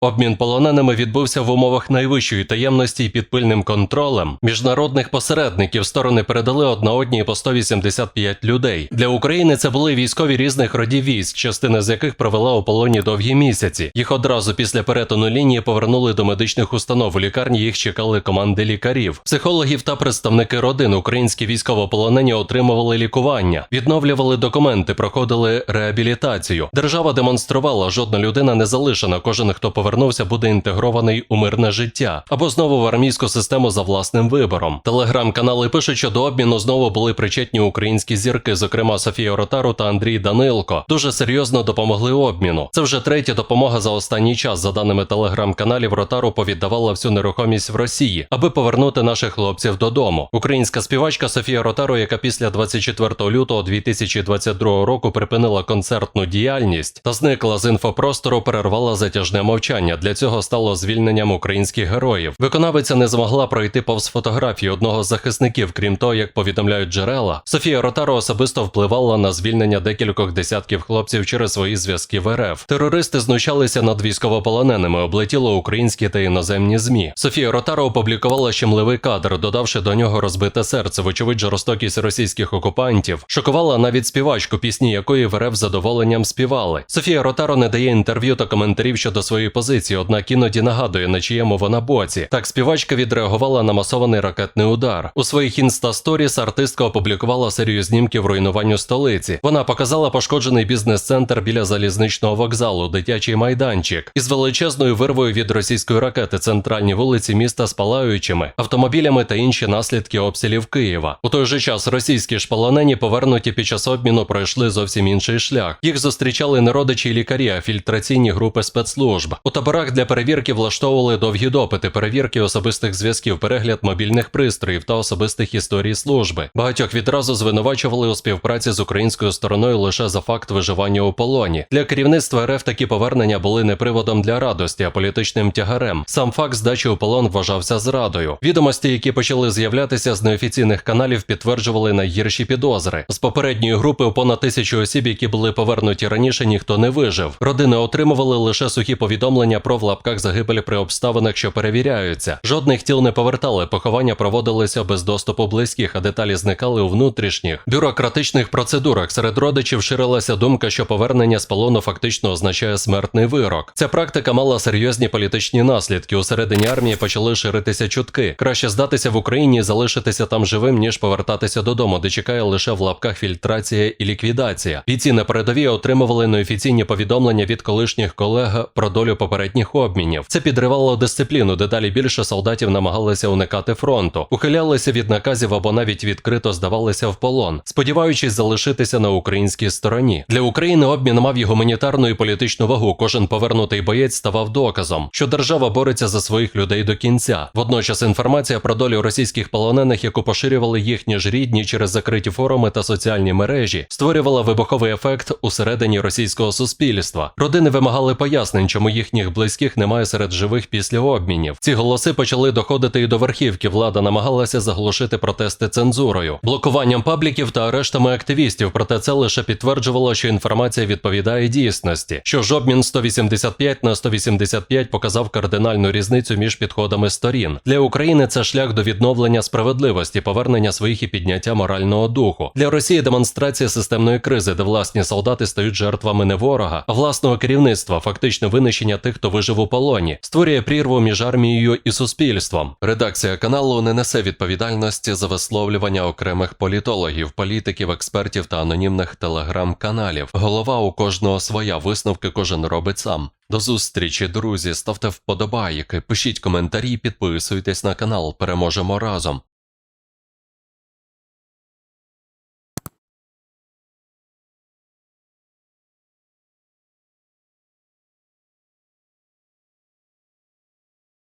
Обмін полоненими відбувся в умовах найвищої таємності і під пильним контролем. Міжнародних посередників сторони передали одна одній по 185 людей. Для України це були військові різних родів військ, частина з яких провела у полоні довгі місяці. Їх одразу після перетину лінії повернули до медичних установ. У лікарні їх чекали команди лікарів, психологів та представники родин. Українські військовополонені отримували лікування, відновлювали документи, проходили реабілітацію. Держава демонструвала, жодна людина не залишена. Кожен, хто повернувся, буде інтегрований у мирне життя або знову в армійську систему за власним вибором. Телеграм-канали пишуть, що до обміну знову були причетні українські зірки, зокрема Софія Ротару та Андрій Данилко. Дуже серйозно допомогли обміну. Це вже третя допомога за останній час. За даними телеграм-каналів, Ротару повіддавала всю нерухомість в Росії, аби повернути наших хлопців додому. Українська співачка Софія Ротару, яка після 24 лютого 2022 року припинила концертну діяльність та зникла з інфопростору, перервала затяжне мовчання. Для цього стало звільненням українських героїв. Виконавиця не змогла пройти повз фотографії одного з захисників. Крім того, як повідомляють джерела, Софія Ротаро особисто впливала на звільнення декількох десятків хлопців через свої зв'язки в РФ. Терористи знущалися над військовополоненими, облетіло українські та іноземні змі. Софія Ротаро опублікувала щемливий кадр, додавши до нього розбите серце. Вочевидь, жорстокість російських окупантів шокувала навіть співачку, пісні якої в РФ задоволенням співали. Софія Ротаро не дає інтерв'ю та коментарів щодо своєї позиції, однак іноді нагадує, на чиєму вона боці. Так співачка відреагувала на масований ракетний удар. У своїх інста-сторіс артистка опублікувала серію знімків руйнуванню столиці. Вона показала пошкоджений бізнес-центр біля залізничного вокзалу, дитячий майданчик із величезною вирвою від російської ракети, центральні вулиці міста з палаючими автомобілями та інші наслідки обстрілів Києва. У той же час російські ж повернуті під час обміну пройшли зовсім інший шлях. Їх зустрічали не родичі і лікарі, а фільтраційні групи спецслужб. У таборах для перевірки влаштовували довгі допити, перевірки особистих зв'язків, перегляд мобільних пристроїв та особистих історій служби. Багатьох відразу звинувачували у співпраці з українською стороною лише за факт виживання у полоні. Для керівництва РФ такі повернення були не приводом для радості, а політичним тягарем. Сам факт здачі у полон вважався зрадою. Відомості, які почали з'являтися з неофіційних каналів, підтверджували найгірші підозри. З попередньої групи у понад тисячу осіб, які були повернуті раніше, ніхто не вижив. Родини отримували лише сухі повідомлення про в лапках загибелі при обставинах, що перевіряються. Жодних тіл не повертали. Поховання проводилися без доступу близьких, а деталі зникали у внутрішніх бюрократичних процедурах. Серед родичів ширилася думка, що повернення з полону фактично означає смертний вирок. Ця практика мала серйозні політичні наслідки. У середині армії почали ширитися чутки. Краще здатися в Україні і залишитися там живим, ніж повертатися додому, де чекає лише в лапках фільтрація і ліквідація. Бійці на передовій отримували неофіційні повідомлення від колишніх колег про долю попередніх обмінів. Це підривало дисципліну. Дедалі більше солдатів намагалися уникати фронту, ухилялися від наказів або навіть відкрито здавалися в полон, сподіваючись залишитися на українській стороні. Для України обмін мав і гуманітарну і політичну вагу. Кожен повернутий боєць ставав доказом, що держава бореться за своїх людей до кінця. Водночас інформація про долю російських полонених, яку поширювали їхні ж рідні через закриті форуми та соціальні мережі, створювала вибуховий ефект усередині російського суспільства. Родини вимагали пояснень, чому їхніх близьких немає серед живих після обмінів. Ці голоси почали доходити і до верхівки. Влада намагалася заглушити протести цензурою, блокуванням пабліків та арештами активістів. Проте це лише підтверджувало, що інформація відповідає дійсності. Що ж обмін 185 на 185 показав кардинальну різницю між підходами сторін. Для України це шлях до відновлення справедливості, повернення своїх і підняття морального духу. Для Росії демонстрація системної кризи, де власні солдати стають жертвами не ворога, а власного керівництва, фактично винищення тих, хто вижив у полоні, створює прірву між армією і суспільством. Редакція каналу не несе відповідальності за висловлювання окремих політологів, політиків, експертів та анонімних телеграм-каналів. Голова у кожного своя висновки кожен робить сам. До зустрічі, друзі. Ставте вподобайки, пишіть коментарі, підписуйтесь на канал. Переможемо разом.